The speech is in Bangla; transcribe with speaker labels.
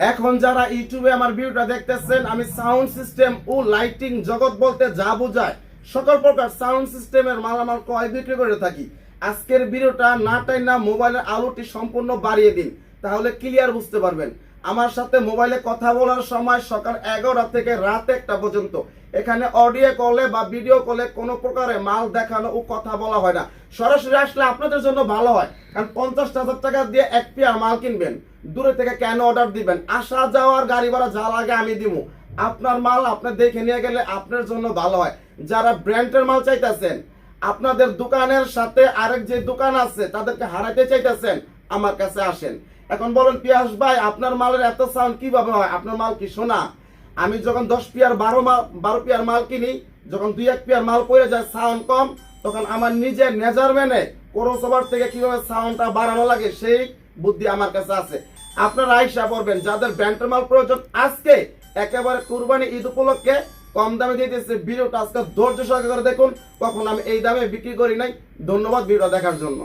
Speaker 1: এখন যারা ইউটিউবে আমার ভিডিওটা দেখতেছেন, আমি সাউন্ড সিস্টেম ও লাইটিং জগৎ বলতে যা বোঝায়, সকল প্রকার সাউন্ড সিস্টেমের মালামাল কয় বিক্রি করে থাকি। আজকের ভিডিওটা না টাই না মোবাইলের আলোটি সম্পূর্ণ বাড়িয়ে দিন, তাহলে ক্লিয়ার বুঝতে পারবেন। আমার সাথে মোবাইলে কথা বলার সময় সকাল এগারোটা থেকে রাত একটা পর্যন্ত। এখানে অডিও কলে বা ভিডিও কলে কোনো প্রকারে মাল দেখানো ও কথা বলা হয় না। সরাসরি আসলে আপনাদের জন্য ভালো হয়, কারণ পঞ্চাশ হাজার টাকা দিয়ে এক পেয়ার মাল কিনবেন। দূরে থেকে কেন অর্ডার দিবেন? আসা যাওয়ার গাড়ি ভাড়া যা লাগে আমি দিব আপনার মাল আপনি দেখে নিয়ে গেলে আপনার জন্য ভালো হয়। যারা ব্র্যান্ডের মাল চাইতেছেন, আপনাদের দোকানের সাথে আরেক যে দোকান আছে, তাদেরকে হারাইতে চাইতেছেন, আমার কাছে আসেন। এখন বলেন, পিয়াস ভাই, আপনার মালের এত সাউন্ড কীভাবে হয়? আপনার মাল কি শোনা আমি যখন দশ পিয়ার বারো মাল বারো পিয়ার মাল কিনি, যখন দুই এক পিয়ার মাল পড়ে যায় সাউন্ড কম, তখন আমার নিজের মেজারমেন্টে কোরোসোভার থেকে কীভাবে সাউন্ডটা বাড়ানো লাগে, সেই বুদ্ধি আমার কাছে আছে। আপনারা আইসা পড়বেন, যাদের ব্যান্ডের মাল প্রয়োজন, আজকে একেবারে কুরবানি ঈদ উপলক্ষে কম দামে দিতেছে ভিডিওটা। আজকে ধৈর্য সহকারে দেখুন, কখন আমি এই দামে বিক্রি করি নাই। ধন্যবাদ ভিডিও দেখার জন্য।